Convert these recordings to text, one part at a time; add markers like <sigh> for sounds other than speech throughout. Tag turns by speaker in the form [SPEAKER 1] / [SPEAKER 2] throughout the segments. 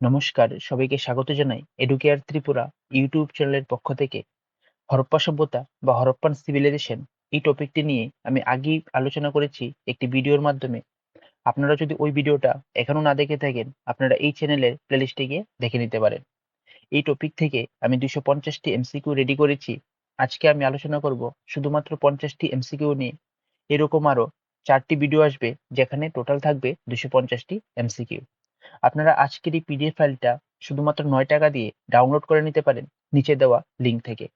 [SPEAKER 1] নমস্কার, সবাইকে স্বাগত জানাই এডুকেয়ার ত্রিপুরা ইউটিউব চ্যানেলের পক্ষ থেকে। হরপ্পা সভ্যতা বা হরপ্পান সিভিলাইজেশন এই টপিকটি নিয়ে আমি আগেই আলোচনা করেছি একটি ভিডিওর মাধ্যমে। আপনারা যদি ওই ভিডিওটা এখনও না দেখে থাকেন, আপনারা এই চ্যানেলের প্লেলিস্টে গিয়ে দেখে নিতে পারেন। এই টপিক থেকে আমি দুশো পঞ্চাশটি এমসিকিউ রেডি করেছি। আজকে আমি আলোচনা করব শুধুমাত্র পঞ্চাশটি এমসিকিউ নিয়ে। এরকম আরও চারটি ভিডিও আসবে, যেখানে টোটাল থাকবে দুশো পঞ্চাশটি এমসিকিউ আপনারা আজকের এই পিডিএফ ফাইলটা শুধুমাত্র নয় টাকা দিয়ে ডাউনলোড করে নিতে পারেন নিচে দেওয়া লিঙ্ক থেকে।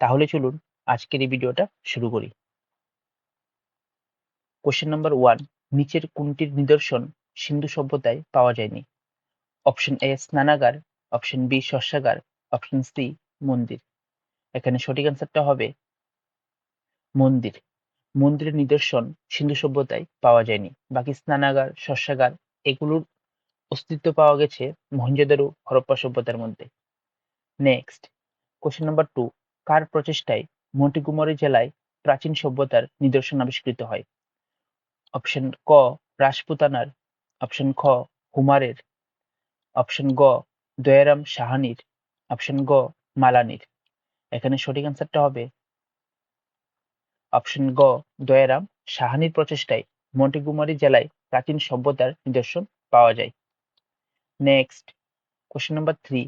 [SPEAKER 1] তাহলে চলুন আজকের এই ভিডিওটা শুরু করি। কোশ্চেন নাম্বার ওয়ান নিচের কোনটির নিদর্শন সিন্ধু সভ্যতায় পাওয়া যায়নি? অপশন এ স্নানাগার। অপশন বি শস্যাগার। অপশন সি মন্দির। এখানে সঠিক অ্যান্সারটা হবে মন্দির। মন্দিরের নিদর্শন সিন্ধু সভ্যতায় পাওয়া যায়নি। বাকি স্নানাগার, শস্যাগার, এগুলোর অস্তিত্ব পাওয়া গেছে মহেঞ্জোদারো হরপ্পা সভ্যতার মধ্যে। নেক্সট কোশ্চেন নাম্বার টু কার প্রচেষ্টায় মন্টিকুমরি জেলায় প্রাচীন সভ্যতার নিদর্শন আবিষ্কৃত হয়? অপশন ক, রাজপুতানার। অপশন খ, হুমারের। অপশন গ, দয়ারাম সাহানির। অপশন গ, মালানির। এখানে সঠিক অ্যান্সারটা হবে। অপশন গ, দয়ারাম সাহানির প্রচেষ্টায় মন্টিকুমারি জেলায় প্রাচীন সভ্যতার নিদর্শন পাওয়া যায়। নেক্সট কোশ্চেন নাম্বার থ্রি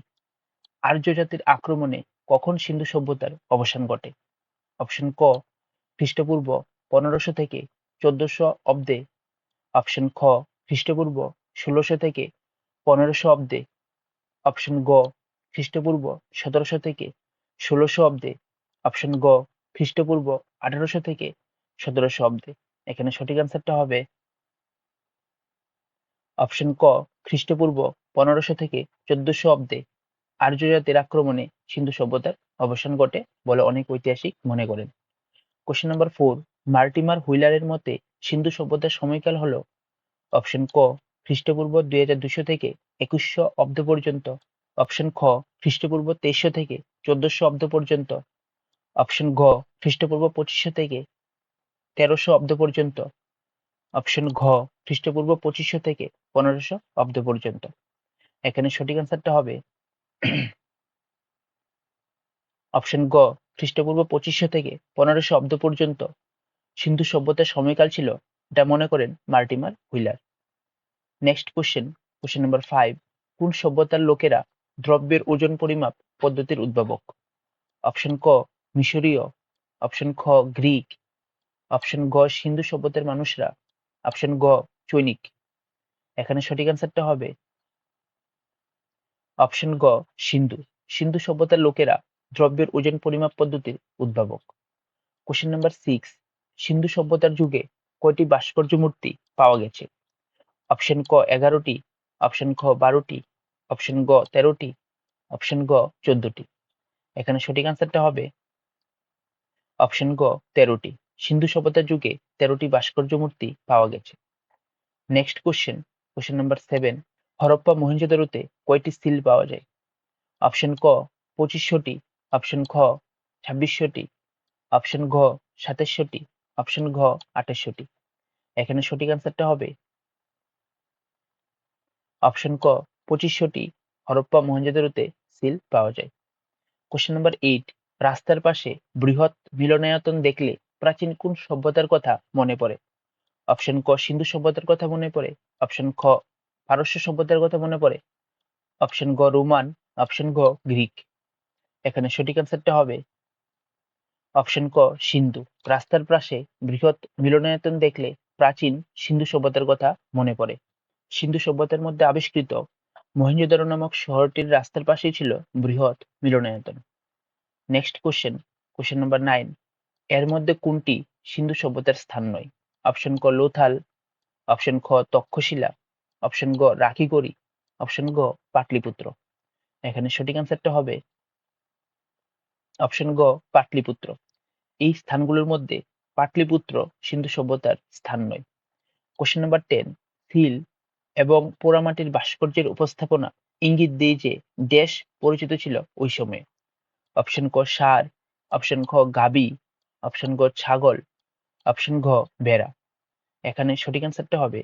[SPEAKER 1] আর্য জাতির আক্রমণে কখন সিন্ধু সভ্যতার অবসান ঘটে? অপশন ক, খ্রিস্টপূর্ব পনেরোশো থেকে চোদ্দশো অব্দে। অপশন খ, খ্রিস্টপূর্ব ষোলোশো থেকে পনেরোশো অব্দে। অপশন গ, খ্রিস্টপূর্ব সতেরোশো থেকে ষোলোশো অব্দে। অপশন গ, খ্রিস্টপূর্ব আঠারোশো থেকে সতেরোশো অব্দে। এখানে সঠিক অ্যান্সারটা হবে। অপশন ক, খ্রিস্টপূর্ব পনেরোশো থেকে চোদ্দশো অব্দে আর্য জাতির আক্রমণে সিন্ধু সভ্যতার অবসান ঘটে বলে অনেক ঐতিহাসিক মনে করেন। কোশ্চেন নাম্বার ফোর মার্টিমার হুইলারের মতে সিন্ধু সভ্যতার সময়কাল হলো অপশন ক, খ্রিস্টপূর্ব দুই হাজার দুশো থেকে একুশশো অব্দ পর্যন্ত অপশন খ, খ্রিস্টপূর্ব তেইশশো থেকে চোদ্দশো অব্দ পর্যন্ত অপশন ঘ, খ্রিস্টপূর্ব পঁচিশশো থেকে তেরোশো অব্দ পর্যন্ত অপশন ঘ, খ্রিস্টপূর্ব পঁচিশশো থেকে পনেরোশো অব্দ পর্যন্ত। এখানে সঠিক অ্যান্সারটা হবে? অপশন গ, খ্রিস্টপূর্ব পঁচিশশো থেকে পনেরোশো অব্দ পর্যন্ত সিন্ধু সভ্যতার সময়কাল ছিল, এটা মনে করেন Mortimer Wheeler. Next question question number five কোন সভ্যতার লোকেরা দ্রব্যের ওজন পরিমাপ পদ্ধতির উদ্ভাবক? অপশন ক, মিশরীয় অপশন খ, গ্রিক অপশন গ, সিন্ধু সভ্যতার মানুষরা অপশন গ, চৈনিক। এখানে সঠিক অ্যান্সারটা হবে অপশন গ সিন্ধু। সিন্ধু সভ্যতার লোকেরা দ্রব্যের ওজন পরিমাপ পদ্ধতির উদ্ভাবক। কোশ্চেন নাম্বার সিক্স সিন্ধু সভ্যতার যুগে কয়টি ভাস্কর্য মূর্তি পাওয়া গেছে? অপশন ক এগারোটি। অপশন খ বারোটি। অপশন গ তেরোটি। অপশন গ চোদ্দটি। এখানে সঠিক আনসারটা হবে অপশন গ তেরোটি। সিন্ধু সভ্যতার যুগে তেরোটি ভাস্কর্য মূর্তি পাওয়া গেছে। Next question question number seven Harappa মহেঞ্জোদারোতে কয়টি সিল পাওয়া যায়? অপশন ক, পঁচিশশোটি। অপশন খ, ছাব্বিশশোটি। অপশন ঘ, সাতাশশোটি। অপশন ঘ, আঠাশশোটি। এখানে সঠিক আনসারটা হবে? অপশন ক, পঁচিশশোটি। হরপ্পা মহেঞ্জোদারোতে সিল পাওয়া যায়। কোশ্চেন নাম্বার এইট রাস্তার পাশে বৃহৎ মিলনায়তন দেখলে প্রাচীন কোন সভ্যতার কথা মনে পড়ে? অপশন ক, সিন্ধু সভ্যতার কথা মনে পড়ে। অপশন খ পারস্য সভ্যতার কথা মনে পড়ে? অপশন গ রোমান অপশন গ গ্রিক এখানে সঠিক অ্যান্সারটা হবে অপশন ক সিন্ধু। রাস্তার পাশে বৃহৎ মিলনায়তন দেখলে প্রাচীন সিন্ধু সভ্যতার কথা মনে পড়ে। সিন্ধু সভ্যতার মধ্যে আবিষ্কৃত মহেঞ্জোদারো নামক শহরটির রাস্তার পাশেই ছিল বৃহৎ মিলনায়তন। Next question question number nine এর মধ্যে কোনটি সিন্ধু সভ্যতার স্থান নয়? অপশন ক লোথাল অপশন খ তক্ষশিলা অপশন গ রাখিগড়ি অপশন গ পাটলিপুত্র এখানে সঠিক অ্যান্সারটা হবে অপশন গ পাটলিপুত্র এই স্থানগুলোর মধ্যে পাটলিপুত্র সিন্ধু সভ্যতার স্থান নয়। কোশ্চেন নাম্বার টেন সিল এবং পোড়ামাটির ভাস্কর্যের উপস্থাপনা ইঙ্গিত দিয়ে যে দেশ পরিচিত ছিল ওই সময়ে। অপশন ক সার অপশন খ গাবি অপশন গ ছাগল অপশন ঘ বেড়া এখানে সঠিক অ্যান্সারটা হবে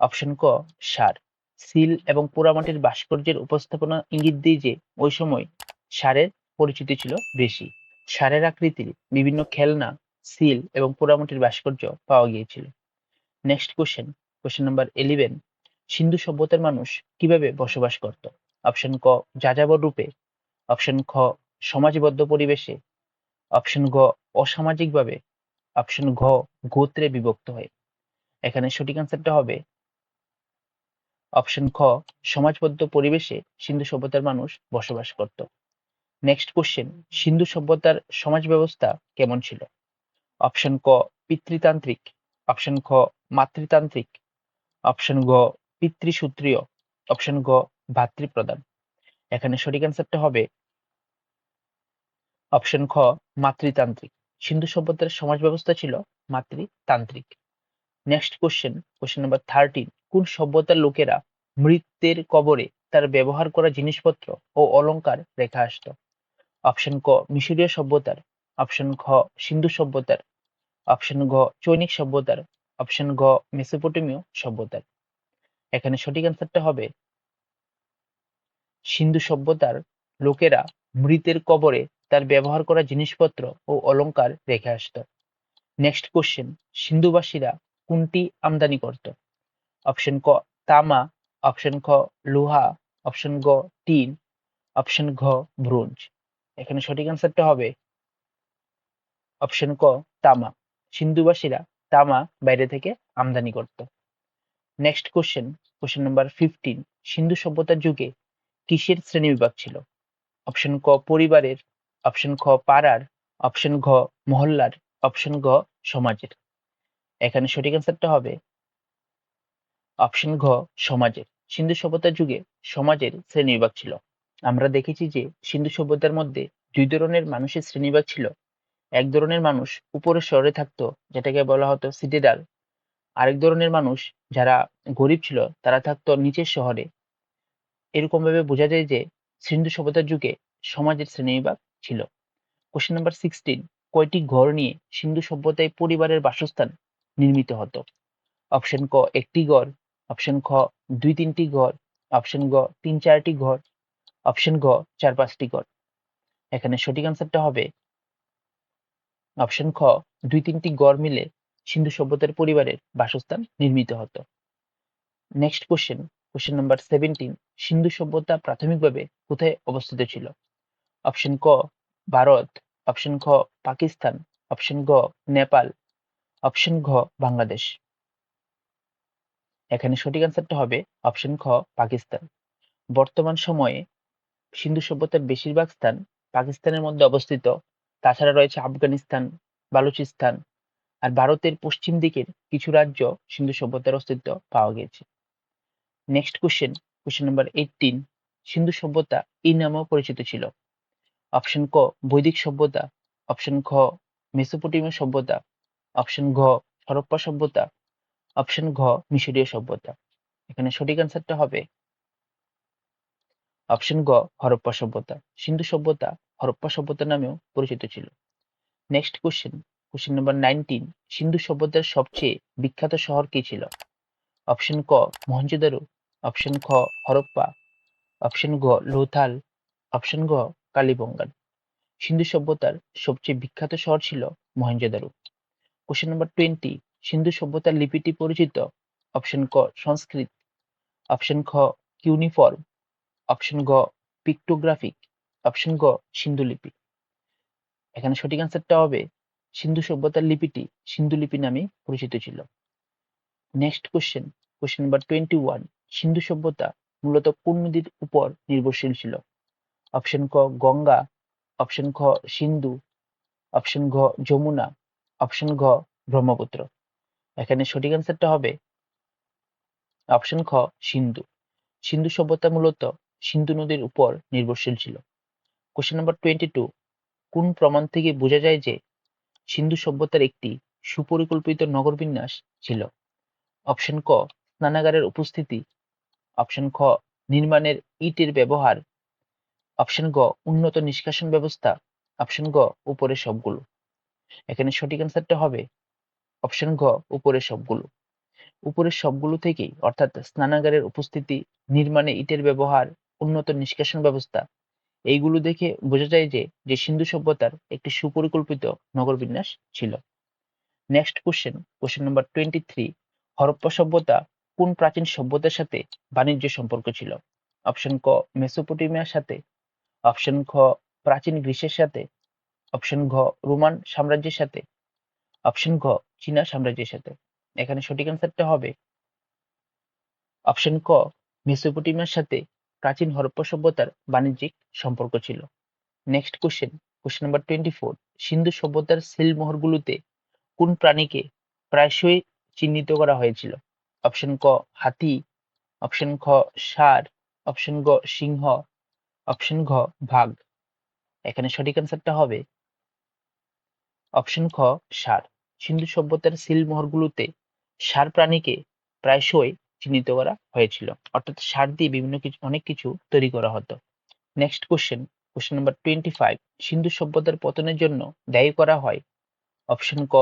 [SPEAKER 1] অপশন ক, সার। সিল এবং পোড়ামাটির ভাস্কর্যের উপস্থাপনা ইঙ্গিত দিয়ে যে ওই সময় সারের পরিচিতি ছিল বেশি। সারের আকৃতির বিভিন্ন খেলনা, সিল এবং পোড়ামাটির ভাস্কর্য পাওয়া গিয়েছিল। Next question question number eleven Sindhu সভ্যতার মানুষ কীভাবে বসবাস করত? অপশন ক, যাযাবর রূপে। অপশন খ, সমাজবদ্ধ পরিবেশে। অপশন গ, অসামাজিকভাবে। অপশন ঘ, গোত্রে বিভক্ত হয়। এখানে সঠিক অ্যান্সারটা হবে অপশন খ, সমাজবদ্ধ পরিবেশে সিন্ধু সভ্যতার মানুষ বসবাস করত। নেক্সট কোশ্চেন সিন্ধু সভ্যতার সমাজ ব্যবস্থা কেমন ছিল? অপশন ক, পিতৃতান্ত্রিক। অপশন খ, মাতৃতান্ত্রিক। অপশন গ, পিতৃসূত্রীয়। অপশন গ ভাতৃপ্রদান এখানে সঠিক অ্যান্সারটা হবে অপশন খ, মাতৃতান্ত্রিক। সিন্ধু সভ্যতার সমাজ ব্যবস্থা ছিল মাতৃতান্ত্রিক। Next question question number thirteen কোন সভ্যতার লোকেরা মৃত্যের কবরে তার ব্যবহার করা জিনিসপত্র ও অলংকার রেখা আসত? অপশন ক, মিশরীয় সভ্যতার। অপশন খ সিন্ধু সভ্যতার। অপশন ঘ, চৈনিক সভ্যতার। অপশন গ মেসোপটেমীয় সভ্যতার। এখানে সঠিক অ্যান্সারটা হবে সিন্ধু সভ্যতার লোকেরা মৃতের কবরে তার ব্যবহার করা জিনিসপত্র ও অলংকার রেখে আসত। নেক্সট কোশ্চেন সিন্ধুবাসীরা কোনটি আমদানি করত। অপশন ক তামা অপশন খ লোহা অপশন গ টিন অপশন ঘ ব্রোঞ্জ। এখানে সঠিক অ্যান্সারটা হবে অপশন ক তামা। সিন্ধুবাসীরা তামা বাইরে থেকে আমদানি করত। Next question question number fifteen Sindhu সভ্যতার যুগে কিসের শ্রেণি বিভাগ ছিল? অপশন ক পরিবারের অপশন খ পাড়ার অপশন ঘ মহল্লার অপশন ঘ সমাজের। এখানে সঠিক অ্যান্সারটা হবে। অপশন ঘ, সমাজের। সিন্ধু সভ্যতার যুগে সমাজের শ্রেণীবিভাগ ছিল। আমরা দেখেছি যে সিন্ধু সভ্যতার মধ্যে দুই ধরনের মানুষের শ্রেণীবিভাগ ছিল। এক ধরনের মানুষ উপরের শহরে থাকতো, যেটাকে বলা হতো সিটিডাল। আরেক ধরনের মানুষ যারা গরিব ছিল, তারা থাকতো নিচের শহরে। এরকম ভাবে বোঝা যায় যে সিন্ধু সভ্যতার যুগে সমাজের শ্রেণীবিভাগ ছিল। কোশ্চেন নাম্বার সিক্সটিন কয়টি ঘর নিয়ে সিন্ধু সভ্যতায় পরিবারের বাসস্থান নির্মিত হতো। অপশন ক একটি ঘর অপশন খ দুই তিনটি ঘর অপশন গ তিন চারটি ঘর অপশন গ চার পাঁচটি ঘর। এখানে সঠিক আনসারটা হবে অপশন খ দুই তিনটি গড় মিলে সিন্ধু সভ্যতার পরিবারের বাসস্থান নির্মিত হতো। Next question question number seventeen Sindhu সভ্যতা প্রাথমিকভাবে কোথায় অবস্থিত ছিল? অপশন ক ভারত অপশন খ পাকিস্তান অপশন গ নেপাল অপশন ঘ, বাংলাদেশ। এখানে সঠিক আনসারটা হবে অপশন খ পাকিস্তান। বর্তমান সময়ে সিন্ধু সভ্যতার বেশিরভাগ স্থান পাকিস্তানের মধ্যে অবস্থিত। তাছাড়া রয়েছে আফগানিস্তান, বালুচিস্তান আর ভারতের পশ্চিম দিকের কিছু রাজ্য সিন্ধু সভ্যতার অস্তিত্ব পাওয়া গিয়েছে next question question number eighteen Sindhu সভ্যতা এই নামেও পরিচিত ছিল। অপশন ক, বৈদিক সভ্যতা। অপশন খ মেসোপটেমীয় সভ্যতা। অপশন ঘ হরপ্পা সভ্যতা। অপশন ঘ, মিশরীয় সভ্যতা। এখানে সঠিক অ্যান্সারটা হবে অপশন গ হরপ্পা সভ্যতা। সিন্ধু সভ্যতা, হরপ্পা সভ্যতা নামেও পরিচিত ছিল। Next question question number nineteen Sindhu সভ্যতার সবচেয়ে বিখ্যাত শহর কি ছিল? অপশন ক, মহেঞ্জোদারো। অপশন খ, হরপ্পা। অপশন গ লোথাল। অপশন ঘ কালীবঙ্গান সিন্ধু সভ্যতার সবচেয়ে বিখ্যাত শহর ছিল Mohenjodaro. Question number twenty Sindhu সভ্যতার লিপিটি পরিচিত? অপশন ক, সংস্কৃত। অপশন খ কিউনিফর্ম অপশন গ পিক্টোগ্রাফিক অপশন গ, সিন্ধু লিপি। এখানে সঠিক অ্যান্সারটা হবে সিন্ধু সভ্যতার লিপিটি, সিন্ধু লিপি নামে পরিচিত ছিল। Next question question number twenty one Sindhu সভ্যতা মূলত কোন নদীর উপর নির্ভরশীল ছিল? অপশন ক, গঙ্গা। অপশন খ, সিন্ধু। অপশন ঘ যমুনা। অপশন ঘ, ব্রহ্মপুত্র। এখানে সঠিক অ্যান্সারটা হবে অপশন খ, সিন্ধু। সিন্ধু সভ্যতা মূলত সিন্ধু নদীর উপর নির্ভরশীল ছিল। কোশ্চেন নাম্বার টোয়েন্টি টু কোন প্রমাণ থেকে বোঝা যায় যে সিন্ধু সভ্যতার একটি সুপরিকল্পিত নগর বিন্যাস ছিল? অপশন ক, স্নানাগারের উপস্থিতি। অপশন খ, নির্মাণের ইটের ব্যবহার। অপশন গ উন্নত নিষ্কাশন ব্যবস্থা। অপশন গ উপরের সবগুলো। এখানে সঠিক অ্যান্সারটা হবে অপশন ঘ, উপরের সবগুলো। উপরের সবগুলো থেকেই, অর্থাৎ স্নানাগারের উপস্থিতি, নির্মাণে ইটের ব্যবহার, উন্নত নিষ্কাশন ব্যবস্থা, এইগুলো দেখে বোঝা যায় যে যে সিন্ধু সভ্যতার একটি সুপরিকল্পিত নগর বিন্যাস ছিল। Next question question number twenty three Harappa সভ্যতা কোন প্রাচীন সভ্যতার সাথে বাণিজ্য সম্পর্ক ছিল? অপশন ক, মেসোপটেমিয়ার সাথে। অপশন খ, প্রাচীন গ্রিসের সাথে। অপশন ঘ রোমান সাম্রাজ্যের সাথে। অপশন ঘ চীনা সাম্রাজ্যের সাথে। এখানে সঠিক অ্যান্সারটা হবে। অপশন ক মেসোপটেমিয়ার সাথে প্রাচীন হরপ্পা সভ্যতার বাণিজ্যিক সম্পর্ক ছিল। Next question question number twenty four Sindhu সভ্যতার সিলমোহরগুলোতে কোন প্রাণীকে প্রায়শই চিহ্নিত করা হয়েছিল? অপশন ক হাতি। অপশন খ ষাঁড়। অপশন গ সিংহ। অপশন ঘ ভাগ এখানে সঠিক অ্যান্সারটা হবে। অপশন খ, সার। সিন্ধু সভ্যতার সিলমোহরগুলোতে ষাঁড় প্রাণীকে প্রায়শই চিহ্নিত করা হয়েছিল। অর্থাৎ ষাঁড় দিয়ে বিভিন্ন কিছু, অনেক কিছু তৈরি করা হতো। Next question question number twenty five Sindhu সভ্যতার পতনের জন্য দায়ী করা হয়। অপশন ক,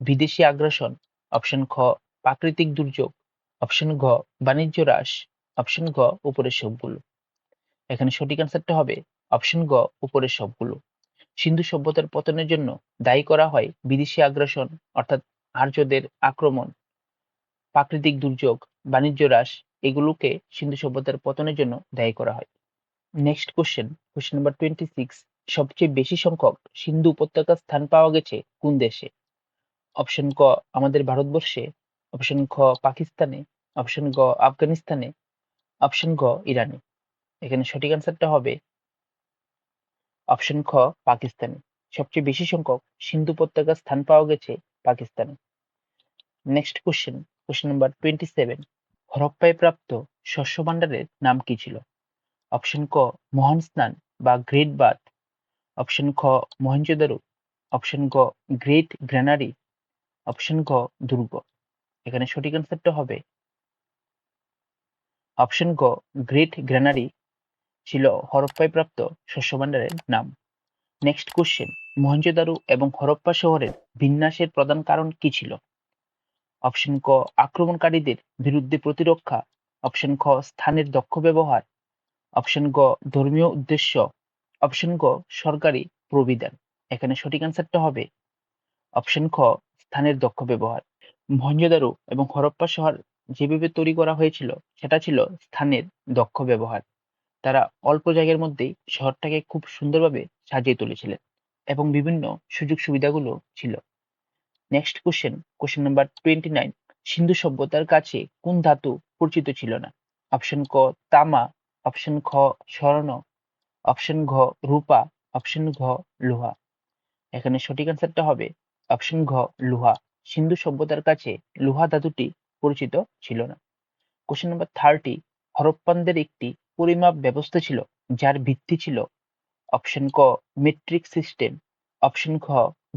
[SPEAKER 1] বিদেশি আগ্রাসন। অপশন খ, প্রাকৃতিক দুর্যোগ। অপশন ঘ, বাণিজ্য হ্রাস। অপশন ঘ, উপরের সবগুলো। এখানে সঠিক অ্যান্সারটা হবে অপশন গ, উপরের সবগুলো। সিন্ধু সভ্যতার পতনের জন্য দায়ী করা হয় বিদেশি আগ্রাসন, অর্থাৎ আর্যদের আক্রমণ, প্রাকৃতিক দুর্যোগ, বাণিজ্য হ্রাস, এগুলোকে সিন্ধু সভ্যতার পতনের জন্য দায়ী করা হয়। Next question question number twenty six সবচেয়ে বেশি সংখ্যক সিন্ধু উপত্যকার স্থান পাওয়া গেছে কোন দেশে? অপশন ক, আমাদের ভারতবর্ষে। অপশন খ, পাকিস্তানে। অপশন গ, আফগানিস্তানে। অপশন গ, ইরানে। এখানে সঠিক অ্যান্সারটা হবে অপশন খ, পাকিস্তানে। সবচেয়ে বেশি সংখ্যক সিন্ধু উপত্যকার স্থান পাওয়া গেছে পাকিস্তানে। Next question question number twenty seven হরপ্পায় প্রাপ্ত শস্য ভাণ্ডারের নাম কি ছিল? অপশন ক, মহান স্নান বা গ্রেট বাথ। অপশন খ মহেঞ্জোদারো অপশন গ, গ্রেট গ্র্যানারি। অপশন গ, দুর্গ। এখানে সঠিক অ্যান্সারটা হবে। অপশন গ, গ্রেট গ্র্যানারি। ছিল হরপ্পায় প্রাপ্ত শস্য ভাণ্ডারের নাম নেক্সট কোশ্চেন মহেঞ্জোদারো এবং হরপ্পা শহরের বিন্যাসের প্রধান কারণ কি ছিল? অপশন ক, আক্রমণকারীদের বিরুদ্ধে প্রতিরক্ষা। অপশন খ, স্থানের দক্ষ ব্যবহার। অপশন গ, ধর্মীয় উদ্দেশ্য। অপশন গ, সরকারি প্রবিধান। এখানে সঠিক অ্যান্সারটা হবে। অপশন খ, স্থানের দক্ষ ব্যবহার। মহেঞ্জোদারো এবং হরপ্পা শহর যেভাবে তৈরি করা হয়েছিল, সেটা ছিল স্থানের দক্ষ ব্যবহার। তারা অল্প জায়গার মধ্যেই শহরটাকে খুব সুন্দরভাবে সাজিয়ে তুলেছিলেন এবং বিভিন্ন সুযোগ সুবিধাগুলো ছিল। Next question question number twenty nine Sindhu সভ্যতার কাছে কোন ধাতু পরিচিত ছিল না? অপশন ক, তামা অপশন খ, স্বর্ণ অপশন ঘ, রূপা অপশন ঘ, লোহা। এখানে সঠিক অ্যান্সারটা হবে অপশন ঘ, লোহা। সিন্ধু সভ্যতার কাছে লোহা ধাতুটি পরিচিত ছিল না। কোশ্চেন নাম্বার থার্টি হরপ্পানদের একটি পরিমাপ ব্যবস্থা ছিল, যার ভিত্তি ছিল অপশন ক মেট্রিক সিস্টেম অপশন খ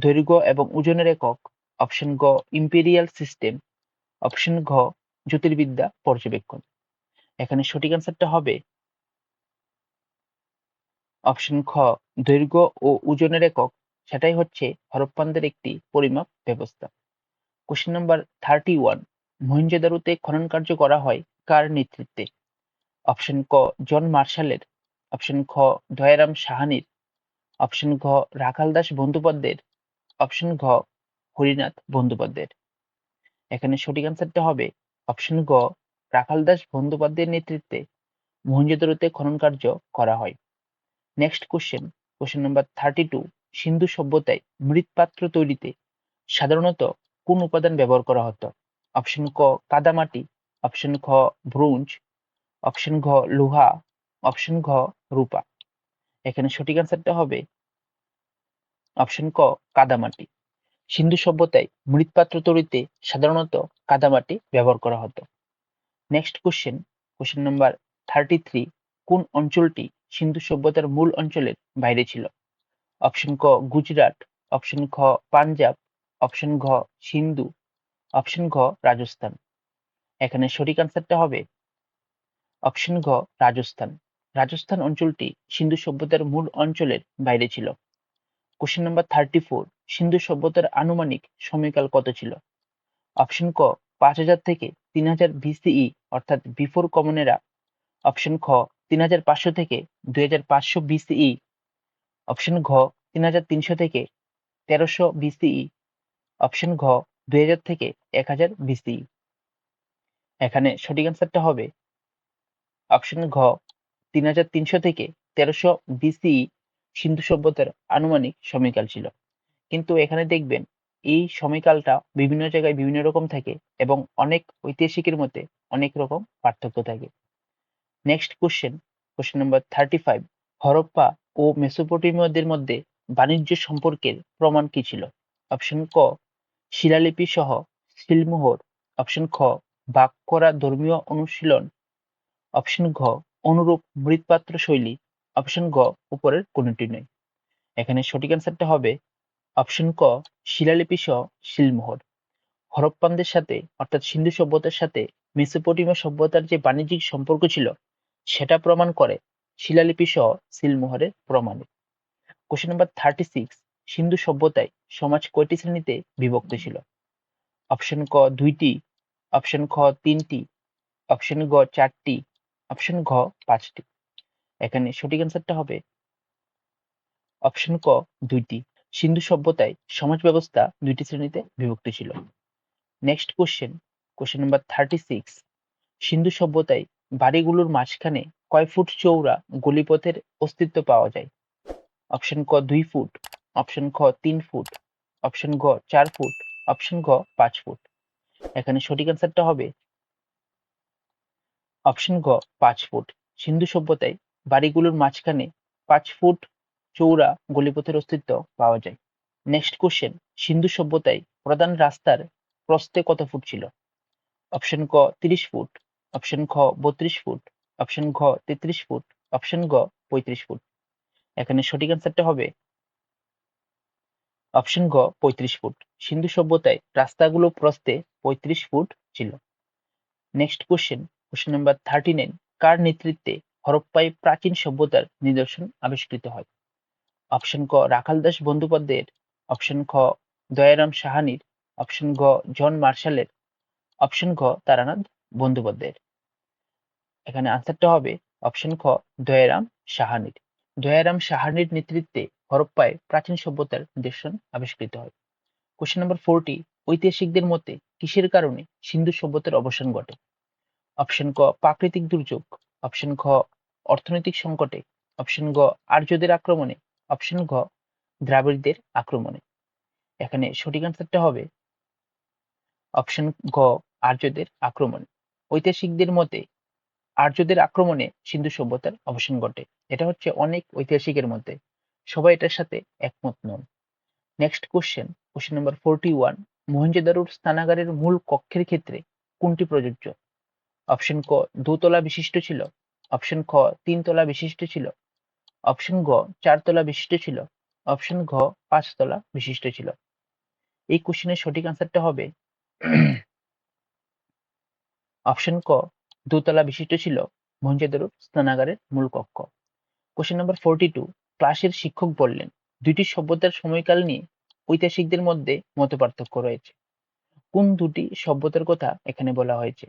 [SPEAKER 1] দৈর্ঘ্য এবং ওজনের একক অপশন গ ইম্পেরিয়াল সিস্টেম অপশন ঘ জ্যোতির্বিদ্যা পর্যবেক্ষণ। এখানে সঠিক অ্যান্সারটা হবে অপশন খ দৈর্ঘ্য ও ওজনের একক, সেটাই হচ্ছে হরপ্পানদের একটি পরিমাপ ব্যবস্থা। কোশ্চেন নাম্বার থার্টি ওয়ান মহেঞ্জোদারোতে খনন কার্য করা হয় কার নেতৃত্বে? অপশন ক, জন মার্শালের। অপশন খ, দয়ারাম সাহানির। অপশন ঘ, রাখাল দাস বন্দ্যোপাধ্যায়ের। অপশন ঘ, হরিনাথ বন্দ্যোপাধ্যায়ের। এখানে সঠিক অ্যান্সারটা হবে অপশন গ, রাখাল দাস বন্দ্যোপাধ্যায়ের নেতৃত্বে মহেঞ্জোদারোতে খনন কার্য করা হয়। Next question question number thirty two Sindhu সভ্যতায় মৃৎপাত্র তৈরিতে সাধারণত কোন উপাদান ব্যবহার করা হতো? অপশন ক, কাদামাটি। অপশন খ, ব্রোঞ্জ। অপশন ঘ লোহা, অপশন ঘ রূপা। এখানে সঠিক অ্যান্সারটা হবে অপশন ক কাদামাটি। সিন্ধু সভ্যতায় মৃৎপাত্র তৈরিতে সাধারণত কাদামাটি ব্যবহার করা হতো। Next question question number thirty three কোন অঞ্চলটি সিন্ধু সভ্যতার মূল অঞ্চলের বাইরে ছিল? অপশন ক গুজরাট, অপশন খ পাঞ্জাব, অপশন ঘ সিন্ধু, অপশন ঘ রাজস্থান। এখানে সঠিক অ্যান্সারটা হবে অপশন ঘ, রাজস্থান। রাজস্থান অঞ্চলটি সিন্ধু সভ্যতার মূল অঞ্চলের বাইরে ছিল। Question number thirty four Sindhu সভ্যতার আনুমানিক সময়কাল কত ছিল? অপশন ক, পাঁচ হাজার থেকে তিন হাজার বিসিই অর্থাৎ বিফোর কমন এরা অপশন খ, তিন হাজার পাঁচশো থেকে দুই হাজার পাঁচশো বিসিই অপশন ঘ, তিন হাজার তিনশো থেকে তেরোশো বিসিই অপশন ঘ, দুই হাজার থেকে এক হাজার বিসিই এখানে সঠিক অ্যান্সারটা হবে অপশন ঘ তিন হাজার তিনশো থেকে তেরোশো বিসিই সিন্ধু সভ্যতার আনুমানিক সময়কাল ছিল। কিন্তু এখানে দেখবেন, এই সময়কালটা বিভিন্ন জায়গায় বিভিন্ন রকম থাকে এবং অনেক ঐতিহাসিকের মধ্যে অনেক রকম পার্থক্য থাকে। Next question question number thirty five Harappa ও মেসোপটেমিয়দের মধ্যে বাণিজ্য সম্পর্কের প্রমাণ কি ছিল? অপশন ক, শিলালিপি সহ শিলমোহর অপশন খ, বাক করা ধর্মীয় অনুশীলন অপশন ঘ, অনুরূপ মৃৎপাত্র শৈলী। অপশন গ উপরের কোনটি নয় এখানে সঠিক অ্যান্সারটা হবে অপশন ক, শিলালিপি সহ শিলমোহর। হরপ্পানদের সাথে, অর্থাৎ সিন্ধু সভ্যতার সাথে মেসোপটেমিয়া সভ্যতার যে বাণিজ্যিক সম্পর্ক ছিল, সেটা প্রমাণ করে শিলালিপি সহ সিলমোহরের প্রমাণে। Question number thirty six Sindhu সভ্যতায় সমাজ কয়টি শ্রেণীতে বিভক্ত ছিল? অপশন ক, দুইটি। অপশন খ, তিনটি। অপশন গ, চারটি। অপশন ঘ, পাঁচটি। এখানে সঠিক অ্যান্সারটা হবে অপশন ক, দুইটি। সিন্ধু সভ্যতায় সমাজ ব্যবস্থা দুইটি শ্রেণীতে বিভক্ত ছিল। Next question question number thirty six Sindhu সভ্যতায় বাড়িগুলোর মাঝখানে কয় ফুট চৌড়া গলিপথের অস্তিত্ব পাওয়া যায়? অপশন ক, দুই ফুট। অপশন খ, তিন ফুট। অপশন ঘ, চার ফুট। অপশন ঘ, পাঁচ ফুট। এখানে সঠিক অ্যান্সারটা হবে অপশন গ, পাঁচ ফুট। সিন্ধু সভ্যতায় বাড়িগুলোর মাঝখানে পাঁচ ফুট চৌড়া গলিপথের অস্তিত্ব পাওয়া যায়। নেক্সট কোশ্চেন সিন্ধু সভ্যতায় প্রধান রাস্তার প্রস্থে কত ফুট ছিল? অপশন ক, তিরিশ ফুট। অপশন খ, বত্রিশ ফুট। অপশন ঘ, তেত্রিশ ফুট। অপশন গ, পঁয়ত্রিশ ফুট। এখানে সঠিক অ্যান্সারটা হবে অপশন গ, পঁয়ত্রিশ ফুট। সিন্ধু সভ্যতায় রাস্তাগুলো প্রস্থে পঁয়ত্রিশ ফুট ছিল। Next question question number thirty nine কার নেতৃত্বে হরপ্পায় প্রাচীন সভ্যতার নিদর্শন আবিষ্কৃত হয়? অপশন ক, রাখাল দাস বন্দ্যোপাধ্যায়ের। অপশন খ, দয়ারাম সাহানির। অপশন গ, জন মার্শালের। অপশন ঘ তারানাথ বন্দ্যোপাধ্যায়ের। এখানে আনসারটা হবে অপশন খ, দয়ারাম সাহানির। দয়ারাম সাহানির নেতৃত্বে হরপ্পায় প্রাচীন সভ্যতার নিদর্শন আবিষ্কৃত হয়। কোশ্চেন নাম্বার ফোরটি ঐতিহাসিকদের মতে কিসের কারণে সিন্ধু সভ্যতার অবসান ঘটে? অপশন ক প্রাকৃতিক দুর্যোগ। অপশন খ অর্থনৈতিক সংকটে। অপশন গ আর্যদের আক্রমণে। অপশন ঘ দ্রাবিড়দের আক্রমণে। এখানে সঠিক আনসারটা হবে অপশন গ আর্যদের আক্রমণে। ঐতিহাসিকদের মতে, আর্যদের আক্রমণে সিন্ধু সভ্যতার অবসান ঘটে। এটা হচ্ছে অনেক ঐতিহাসিকের মধ্যে সবাই এটার সাথে একমত নন। Next question question number forty one মহেঞ্জোদারোর স্নানাগারের মূল কক্ষের ক্ষেত্রে কোনটি প্রযোজ্য? অপশন ক, দোতলা বিশিষ্ট ছিল। অপশন খ, তিনতলা বিশিষ্ট ছিল। অপশন গ, চারতলা বিশিষ্ট ছিল। অপশন ঘ, পাঁচতলা বিশিষ্ট ছিল। এই কোশ্চেনের সঠিক আনসারটা হবে <clears throat> অপশন ক, দোতলা বিশিষ্ট ছিল। মহেঞ্জোদারোর স্নানাগারের মূল কক্ষ। কোশ্চেন নাম্বার ফোরটি টু ক্লাসের শিক্ষক বললেন, দুইটি সভ্যতার সময়কাল নিয়ে ঐতিহাসিকদের মধ্যে মত পার্থক্য রয়েছে। কোন দুটি সভ্যতার কথা এখানে বলা হয়েছে?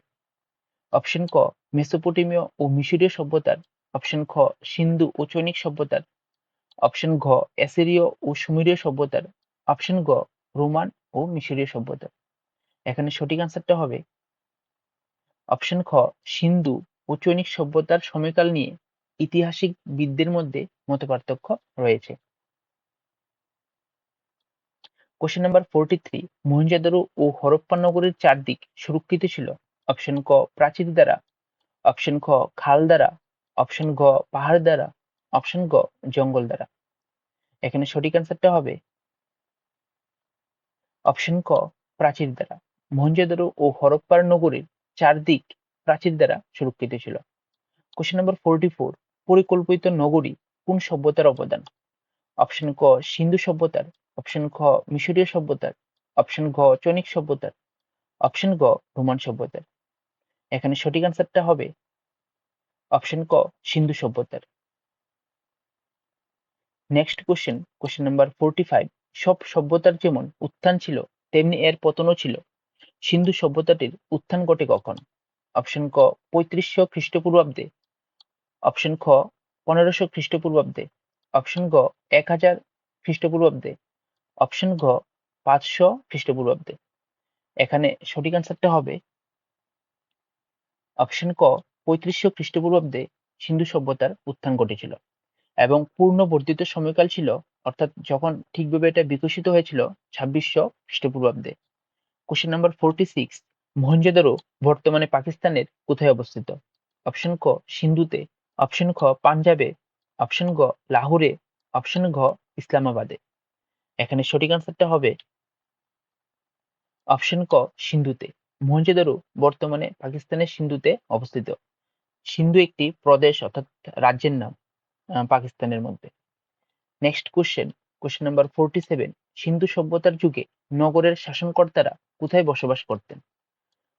[SPEAKER 1] অপশন ক মেসোপটেমীয় ও মিশরীয় সভ্যতার। অপশন খ সিন্ধু ও চৈনিক সভ্যতার। অপশন ঘ অ্যাসিরীয় ও সুমেরীয় সভ্যতার। অপশন গ রোমান ও মিশরীয় সভ্যতার। এখানে সঠিক আনসারটা হবে। অপশন খ সিন্ধু ও চৈনিক সভ্যতার সময়কাল নিয়ে ইতিহাসিক বিদদের মধ্যে মতপার্থক্য রয়েছে। Question number forty three Mohenjodaro ও হরপ্পা নগরীর চারদিক সুরক্ষিত ছিল? অপশন ক প্রাচীর দ্বারা, অপশন খ খাল দ্বারা, অপশন গ পাহাড় দ্বারা, অপশন গ জঙ্গল দ্বারা। এখানে সঠিক অ্যান্সারটা হবে অপশন ক প্রাচীর দ্বারা। মহেঞ্জোদারো ও হরপ্পার নগরীর চারদিক প্রাচীর দ্বারা সুরক্ষিত ছিল। কোশ্চেন নাম্বার ফোরটি ফোর পরিকল্পিত নগরী কোন সভ্যতার অবদান? অপশন ক সিন্ধু সভ্যতার, অপশন খ মিশরীয় সভ্যতার, অপশন ঘ চনিক সভ্যতার, অপশন গ রোমান সভ্যতার। এখানে সঠিক আনসারটা হবে অপশন ক, সিন্ধু সভ্যতার। Next question question number forty five সব সভ্যতার যেমন উত্থান ছিল, তেমনি এর পতনও ছিল। সিন্ধু সভ্যতাটির উত্থান ঘটে কখন? অপশন ক, পঁয়ত্রিশশো খ্রিস্টপূর্বাব্দে। অপশন খ, পনেরোশো খ্রিস্টপূর্বাব্দে। অপশন গ এক হাজার খ্রিস্টপূর্বাব্দে। অপশন ঘ পাঁচশো খ্রিস্টপূর্বাব্দে। এখানে সঠিক আনসারটা হবে অপশন ক, পঁয়ত্রিশশো খ্রিস্টপূর্বাব্দে সিন্ধু সভ্যতার উত্থান ঘটেছিল এবং পূর্ণ বর্ধিত সময়কাল ছিল, অর্থাৎ যখন ঠিকভাবে এটা বিকশিত হয়েছিল, ছাব্বিশশো খ্রিস্টপূর্বাব্দে। Question number forty six Mohenjodaro বর্তমানে পাকিস্তানের কোথায় অবস্থিত? অপশন ক, সিন্ধুতে। অপশন খ, পাঞ্জাবে। অপশন গ, লাহোরে। অপশন ঘ, ইসলামাবাদে। এখানে সঠিক আনসারটা হবে। অপশন ক, সিন্ধুতে। মহেঞ্জোদারো বর্তমানে পাকিস্তানের সিন্ধুতে অবস্থিত। সিন্ধু একটি প্রদেশ অর্থাৎ রাজ্যের নাম পাকিস্তানের মধ্যে। Next question question number forty seven Sindhu সভ্যতার যুগে নগরের শাসনকর্তারা কোথায় বসবাস করতেন?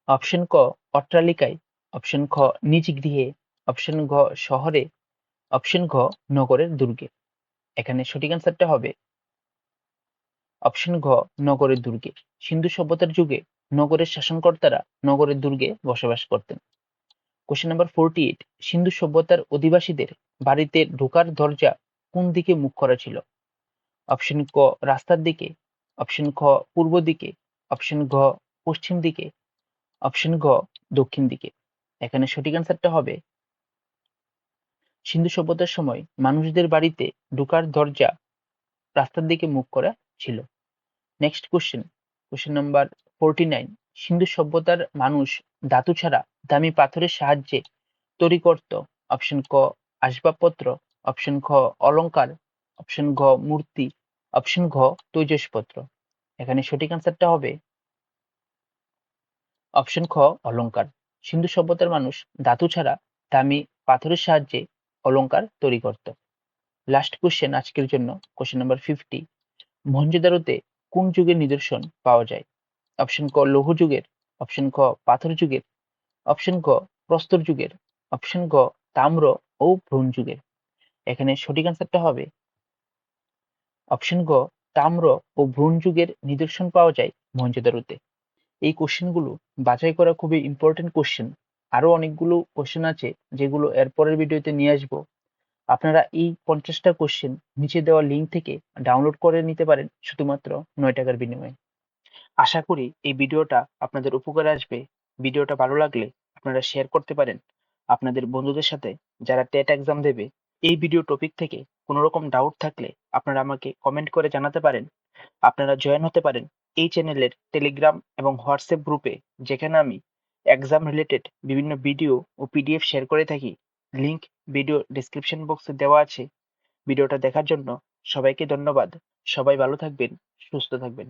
[SPEAKER 1] অপশন ক, অট্টালিকায় অপশন খ, নিজ গৃহে অপশন ঘ, শহরে অপশন ঘ, নগরের দুর্গে। এখানে সঠিক আনসারটা হবে অপশন ঘ, নগরের দুর্গে। সিন্ধু সভ্যতার যুগে নগরের শাসনকর্তারা নগরের দুর্গে বসবাস করতেন। Question number forty eight Sindhu সভ্যতার অধিবাসীদের বাড়িতে ঢোকার দরজা কোন দিকে মুখ করা ছিল? অপশন ক, রাস্তার দিকে। অপশন খ, পূর্ব দিকে। অপশন ঘ, পশ্চিম দিকে। অপশন ঘ, দক্ষিণ দিকে। এখানে সঠিক আনসারটা হবে সিন্ধু সভ্যতার সময় মানুষদের বাড়িতে ঢোকার দরজা রাস্তার দিকে মুখ করা ছিল। Next question question number forty nine. Sindhu সভ্যতার মানুষ ধাতু ছাড়া দামি পাথরের সাহায্যে তৈরি করত। অপশন ক, আসবাবপত্র, অপশন খ অলংকার অপশন ঘ, মূর্তি, অপশন ঘ, তৈজসপত্র। এখানে সঠিক আনসারটা হবে অপশন খ অলংকার সিন্ধু সভ্যতার মানুষ ধাতু ছাড়া দামি পাথরের সাহায্যে অলংকার তৈরি করত। লাস্ট কোশ্চেন আজকের জন্য। কোশ্চেন নাম্বার ফিফটি মহেঞ্জোদারোতে কোন যুগের নিদর্শন পাওয়া যায়? অপশন ক লৌহ যুগের, অপশন খ পাথর যুগের, অপশন ক প্রস্তর যুগের, অপশন গ তাম্র ও ব্রোঞ্জ যুগের। এখানে সঠিক আনসারটা হবে। অপশন গ তাম্র ও ব্রোঞ্জ যুগের নিদর্শন পাওয়া যায় মহেঞ্জোদারোতে এই কোশ্চেনগুলো বাছাই করা খুবই ইম্পর্টেন্ট কোশ্চেন আরও অনেকগুলো কোশ্চেন আছে যেগুলো এরপরের ভিডিওতে নিয়ে আসব। আপনারা এই পঞ্চাশটা কোশ্চেন নিচে দেওয়া লিঙ্ক থেকে ডাউনলোড করে নিতে পারেন শুধুমাত্র নয় টাকার বিনিময়ে। আশা করি এই ভিডিওটা আপনাদের উপকারে আসবে। ভিডিওটা ভালো লাগলে আপনারা শেয়ার করতে পারেন। আপনাদের বন্ধুদের সাথে যারা টেট এক্সাম দেবে, এই ভিডিও টপিক থেকে কোনো রকম ডাউট থাকলে আপনারা আমাকে কমেন্ট করে জানাতে পারেন। আপনারা জয়েন হতে পারেন এই চ্যানেলের টেলিগ্রাম এবং হোয়াটসঅ্যাপ গ্রুপে যেখানে আমি এক্সাম রিলেটেড বিভিন্ন ভিডিও ও পিডিএফ শেয়ার করে থাকি। লিংক ভিডিও ডেসক্রিপশন বক্সে দেওয়া আছে। ভিডিওটা দেখার জন্য সবাইকে ধন্যবাদ। সবাই ভালো থাকবেন, সুস্থ থাকবেন।